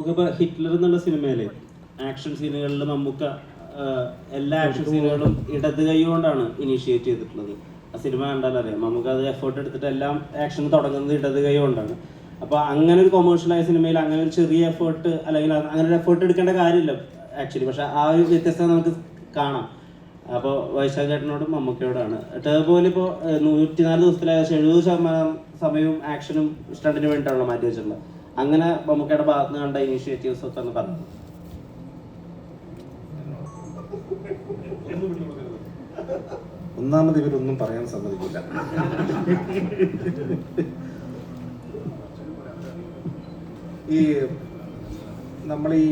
നമുക്കിപ്പോ ഹിറ്റ്ലർ എന്നുള്ള സിനിമയിൽ ആക്ഷൻ സീനുകളിൽ മമ്മൂക്ക എല്ലാ ആക്ഷൻ സീനുകളും ഇടത് കൈ കൊണ്ടാണ് ഇനീഷ്യേറ്റ് ചെയ്തിട്ടുള്ളത്. ആ സിനിമ കണ്ടാൽ അറിയാം നമുക്ക് അത് എഫേർട്ട് എടുത്തിട്ട് എല്ലാം ആക്ഷൻ തുടങ്ങുന്നത് ഇടത് കൈ കൊണ്ടാണ്. അപ്പൊ അങ്ങനെ ഒരു കൊമേഴ്ഷ്യലായ സിനിമയിൽ അങ്ങനെ ഒരു ചെറിയ എഫേർട്ട് അല്ലെങ്കിൽ അങ്ങനെ ഒരു എഫേർട്ട് എടുക്കേണ്ട കാര്യമില്ല ആക്ച്വലി പക്ഷെ ആ ഒരു വ്യത്യസ്തത നമുക്ക് കാണാം. അപ്പോൾ വൈശാഖേട്ടനോടും മമ്മൂക്കയോടാണ്. ടേബോയിൽ ഇപ്പോൾ നൂറ്റിനാല് ദിവസത്തിൽ ഏകദേശം എഴുപത് ശതമാനം സമയവും ആക്ഷനും സ്റ്റണ്ടിന് വേണ്ടിയിട്ടാണല്ലോ മാറ്റി വെച്ചിട്ടുള്ളത്. അങ്ങനെ മമ്മൂക്കയുടെ ഭാഗത്ത് നിന്ന് കണ്ട ഇനിഷ്യേറ്റീവ്സ് ഒക്കെ ഒന്ന് പറഞ്ഞു? ഒന്നാമത് ഇവരൊന്നും പറയാൻ സമ്മതിക്കില്ല. ഈ നമ്മൾ ഈ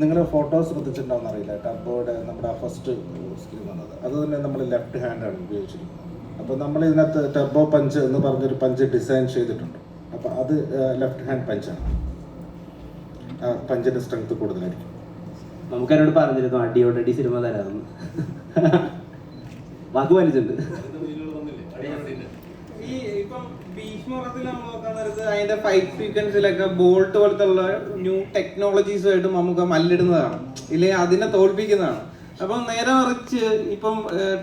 നിങ്ങൾ ഫോട്ടോ ശ്രദ്ധിച്ചിട്ടുണ്ടാവും അറിയില്ല ടബോയുടെ നമ്മുടെ ഫസ്റ്റ് സ്ക്രീൻ വന്നത്. അത് തന്നെ നമ്മൾ ലെഫ്റ്റ് ഹാൻഡാണ് ഉപയോഗിച്ചിരിക്കുന്നത്. അപ്പോൾ നമ്മൾ ഇതിനകത്ത് ടർബോ പഞ്ച് എന്ന് പറഞ്ഞൊരു പഞ്ച് ഡിസൈൻ ചെയ്തിട്ടുണ്ട്. അപ്പോൾ അത് ലെഫ്റ്റ് ഹാൻഡ് പഞ്ചാണ് പഞ്ചിന്റെ പഞ്ചിന്റെ സ്ട്രെങ്ത് കൂടുതലായിരിക്കും. നമുക്ക് എന്നോട് പറഞ്ഞിരുന്നു അടിയോടടി സിനിമ തരാമെന്ന് വാക്ക് വലിച്ചിട്ടുണ്ട്. ഈ ഇപ്പം ഭീഷ്മത്തിൽ നമ്മൾ നോക്കാൻ നേരത്ത് അതിന്റെ ഫൈറ്റ് സീക്വൻസിലൊക്കെ ബോൾട്ട് പോലത്തെ ഉള്ള ന്യൂ ടെക്നോളജീസുമായിട്ട് നമുക്ക് മല്ലിടുന്നതാണ്. ഇല്ലെങ്കിൽ അതിനെ തോൽപ്പിക്കുന്നതാണ്. അപ്പം നേരെ മറിച്ച് ഇപ്പം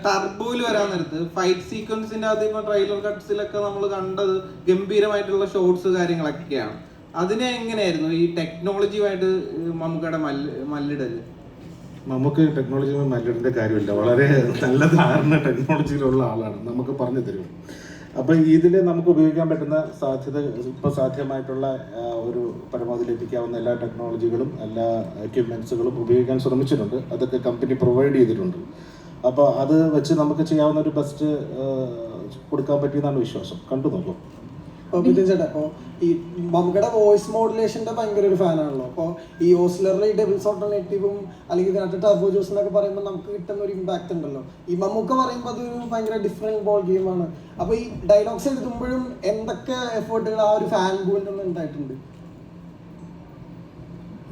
ടർബോയിൽ വരാൻ നേരത്ത് ഫൈറ്റ് സീക്വൻസിന്റെ അകത്ത് ഇപ്പം ട്രെയിലർ കട്ട്സിലൊക്കെ നമ്മൾ കണ്ടത് ഗംഭീരമായിട്ടുള്ള ഷോർട്സ് കാര്യങ്ങളൊക്കെയാണ്. അതിനെ എങ്ങനെയായിരുന്നു ഈ ടെക്നോളജിയുമായിട്ട് മമ്മൂക്കയുടെ മല്ല് മല്ലിടൽ? നമുക്ക് ടെക്നോളജിയുമായി മല്ലിടേണ്ട കാര്യമില്ല. വളരെ നല്ല ധാരണ ടെക്നോളജിയിലുള്ള ആളാണ്. നമുക്ക് പറഞ്ഞു തരും അപ്പം ഇതിൽ നമുക്ക് ഉപയോഗിക്കാൻ പറ്റുന്ന സാധ്യത ഇപ്പോൾ സാധ്യമായിട്ടുള്ള ഒരു പരമാവധി ലഭിക്കാവുന്ന എല്ലാ ടെക്നോളജികളും എല്ലാ എക്യുപ്മെൻസുകളും ഉപയോഗിക്കാൻ ശ്രമിച്ചിട്ടുണ്ട്. അതൊക്കെ കമ്പനി പ്രൊവൈഡ് ചെയ്തിട്ടുണ്ട്. അപ്പോൾ അത് വെച്ച് നമുക്ക് ചെയ്യാവുന്ന ഒരു ബെസ്റ്റ് കൊടുക്കാൻ പറ്റിയെന്നാണ് വിശ്വാസം. കണ്ടു നോക്കും. അപ്പോൾ ചേട്ടാ അപ്പോൾ ഈ മമ്മൂക്കയുടെ വോയിസ് മോഡുലേഷന്റെ ഭയങ്കര ഒരു ഫാനാണല്ലോ അപ്പോൾ ഈ ഓസ്ലറിലെ ഈ ഡബിൾസ് ഓൾട്ടർനേറ്റീവും അല്ലെങ്കിൽ ഇതിനകത്ത് ടർബോ ജ്യൂസ് എന്നൊക്കെ പറയുമ്പോൾ നമുക്ക് കിട്ടുന്ന ഒരു ഇമ്പാക്ട് ഉണ്ടല്ലോ. ഈ മമ്മൂക്ക പറയുമ്പോൾ അതൊരു ഭയങ്കര ഡിഫറെന്റ് ബോൾ ഗെയിമാണ് അപ്പോൾ ഈ ഡയലോഗ്സ് എഴുതുമ്പോഴും എന്തൊക്കെ എഫേർട്ടുകൾ ആ ഒരു ഫാൻ ബൂവിൽ നിന്ന് ഉണ്ടായിട്ടുണ്ട്?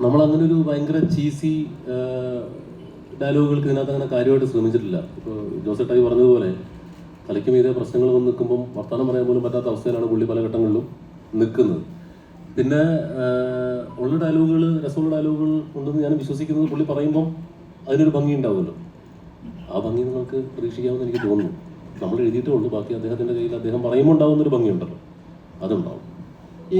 നമ്മൾ അങ്ങനെ ഒരു ഭയങ്കര ചീസി ഡയലോഗുകൾക്ക് ഇതിനകത്ത് അങ്ങനെ കാര്യമായിട്ട് ശ്രമിച്ചിട്ടില്ല. ഇപ്പോൾ ജോസെട്ടായി പറഞ്ഞതുപോലെ തലയ്ക്ക് മീതെ പ്രശ്നങ്ങൾ വന്ന് നിൽക്കുമ്പം വർത്തമാനം പറയാൻ പോലും പറ്റാത്ത അവസ്ഥയിലാണ് പുള്ളി പല ഘട്ടങ്ങളിലും നിൽക്കുന്നത്. പിന്നെ ഉള്ള ഡയലോഗുകൾ രസമുള്ള ഡയലോഗുകൾ ഉണ്ടെന്ന് ഞാൻ വിശ്വസിക്കുന്നത് പുള്ളി പറയുമ്പം അതിനൊരു ഭംഗി ഉണ്ടാവുമല്ലോ. ആ ഭംഗി നിങ്ങൾക്ക് പ്രതീക്ഷിക്കാമെന്ന് എനിക്ക് തോന്നുന്നു. നമ്മൾ എഴുതിയിട്ടേ ഉള്ളൂ ബാക്കി അദ്ദേഹത്തിന്റെ കയ്യിൽ അദ്ദേഹം പറയുമ്പോൾ ഉണ്ടാകുന്നൊരു ഭംഗിയുണ്ടല്ലോ അതുണ്ടാവും.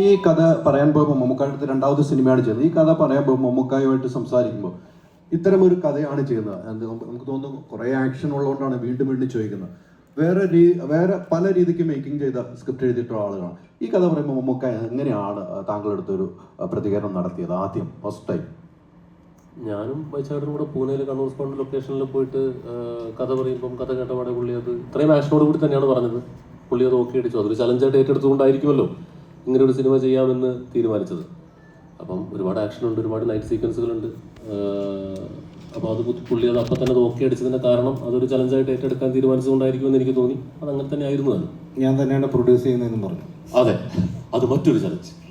ഈ കഥ പറയാൻ പോകുമ്പോൾ മമ്മൂക്കായിട്ട് രണ്ടാമത് സിനിമയാണ് ചെയ്യുന്നത് ഈ കഥ പറയാൻ പോകുമ്പോൾ മമ്മൂക്കായുമായിട്ട് സംസാരിക്കുമ്പോൾ ഇത്തരം ഒരു കഥയാണ് ചെയ്യുന്നത്. നമുക്ക് തോന്നുന്നു കുറേ ആക്ഷൻ ഉള്ളതുകൊണ്ടാണ് വീണ്ടും വീണ്ടും ചോദിക്കുന്നത്. വേറെ രീ വേറെ പല രീതിക്ക് മേക്കിംഗ് ചെയ്ത സ്ക്രിപ്റ്റ് എഴുതിയിട്ടുള്ള ആളുകളാണ്. ഈ കഥ പറയുമ്പോൾ മമ്മൂക്ക എങ്ങനെയാണ് താങ്കളുടെ അടുത്തൊരു പ്രതികരണം നടത്തിയത് ആദ്യം ഫസ്റ്റ് ടൈം ഞാനും വൈശാഖനും കൂടെ പൂനെയിൽ കണ്ണൂർ സ്പോണ്ട് ലൊക്കേഷനിൽ പോയിട്ട് കഥ പറയുമ്പം കഥ കേട്ടപാടെ പുള്ളി അത് ഇത്രയും ആക്ഷനോട് കൂടി തന്നെയാണ് പറഞ്ഞത്. പുള്ളി അത് ഓക്കെ അടിച്ചു. അതൊരു ചലഞ്ചായിട്ട് ഏറ്റെടുത്തുകൊണ്ടായിരിക്കുമല്ലോ ഇങ്ങനെ ഒരു സിനിമ ചെയ്യാമെന്ന് തീരുമാനിച്ചത്. അപ്പം ഒരുപാട് ആക്ഷൻ ഉണ്ട് ഒരുപാട് നൈറ്റ് സീക്വൻസുകളുണ്ട് അപ്പോൾ അത് പുള്ളി- അത് അപ്പം തന്നെ നോക്കി അടിച്ചതിന്റെ കാരണം അതൊരു ചലഞ്ചായിട്ട് ഏറ്റെടുക്കാൻ തീരുമാനിച്ചുകൊണ്ടായിരിക്കുമെന്ന് എനിക്ക് തോന്നി. അത് അങ്ങനെ തന്നെ ആയിരുന്നു ഞാൻ തന്നെയാണ് പ്രൊഡ്യൂസ് ചെയ്യുന്നതെന്ന് പറഞ്ഞു. അതെ. അത് മറ്റൊരു ചലഞ്ച്